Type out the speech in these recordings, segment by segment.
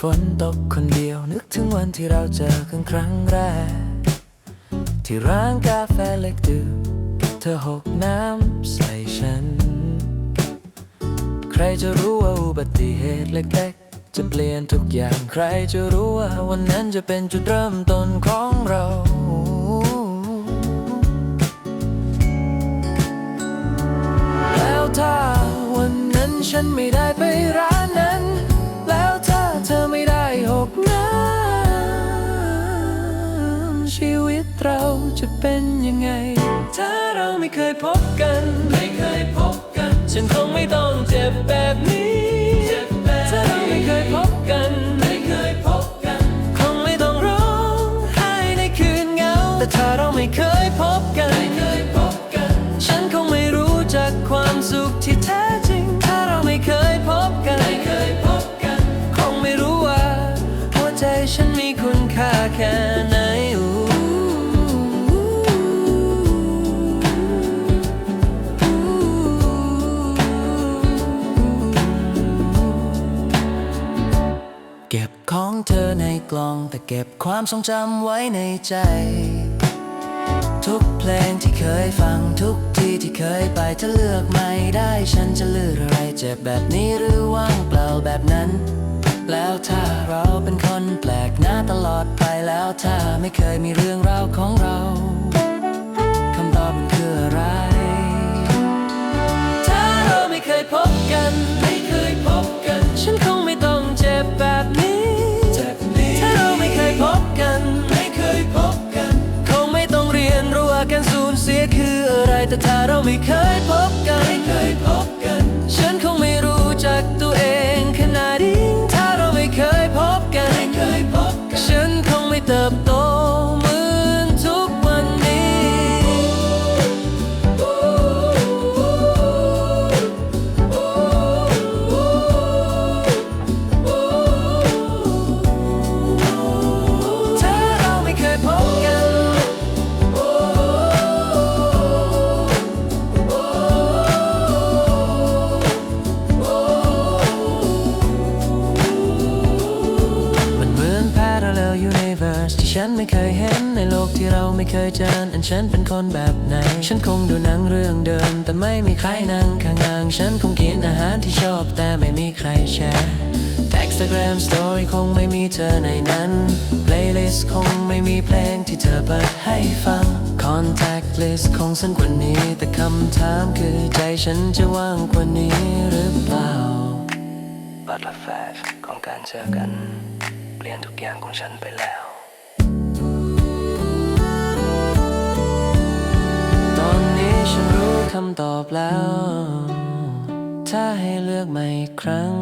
ฝนตกคนเดียวนึกถึงวันที่เราเจอกันครั้งแรก ที่ร้านกาแฟเล็กดื่มเธอหกน้ำใส่ฉัน ใครจะรู้ว่าอุบัติเหตุเล็กๆ จะเปลี่ยนทุกอย่างใครจะรู้ว่าวันนั้นจะเป็นจุดเริ่มต้นของเราแล้วถ้าวันนั้นฉันไม่ เราจะเป็นยังไง ถ้าเราไม่เคยพบกัน ไม่เคยพบกัน ฉันคงไม่ต้องเจ็บแบบนี้ถ้าเราไม่เคยพบกัน ไม่เคยพบกัน คงไม่ต้องร้องไห้ในคืนเหงา แต่ถ้าเราไม่เคย ก็บของเธอในกล่อง แต่เก็บความทรงจำไว้ในใจ ทุกเพลงที่เคยฟังทุกที่ที่เคยไปถ้าเลือกไม่ได้ ฉันจะเลือกอะไรเจ็บแบบนี้หรือว่างเปล่าแบบนั้น แล้วถ้าเราเป็นคนแปลกหน้าตลอดไปแล้วถ้าไม่เคยมีเรื่องราวของเรา แต่ถ้าเราไม่เคยพบกัน ที่ฉันไม่เคยเห็นในโลกที่เราไม่เคยเจออันฉันเป็นคนแบบไหน ฉันคงดูหนังเรื่องเดิม แต่ไม่มีใครนั่งข้างๆฉันคงกินอาหารที่ชอบแต่ไม่มีใครแชร์ Instagram story คงไม่มีเธอในนั้น playlist คงไม่มีเพลงที่เธอเปิดให้ฟัง contact list คงสั้นกว่านี้ แต่คำถามคือใจฉันจะว่างกว่านี้หรือเปล่าบัตรละแฟชของการเจอกัน เปลี่ยนทุกอย่างของฉันไปแล้วำตอบแล้ว ถ้าให้เลือกใหม่อีกครั้ง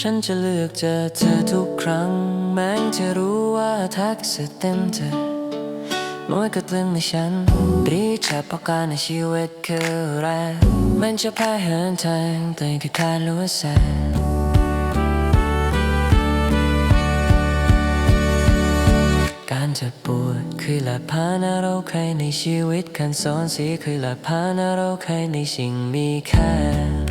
ฉันจะเลือกเจอเธอทุกครั้ง แม้จะรู้ว่าทักษะเต็มเธอน้อยก็ตึงในฉันรีชับประการในชีวิตคืออะไรมันจะพาเหินทางแต่คือการรู้แสนการจ็บปว คือหลักพานาเราใครในชีวิตคันสอนสีคือหลักพานาเราใครในสิ่งมีค่า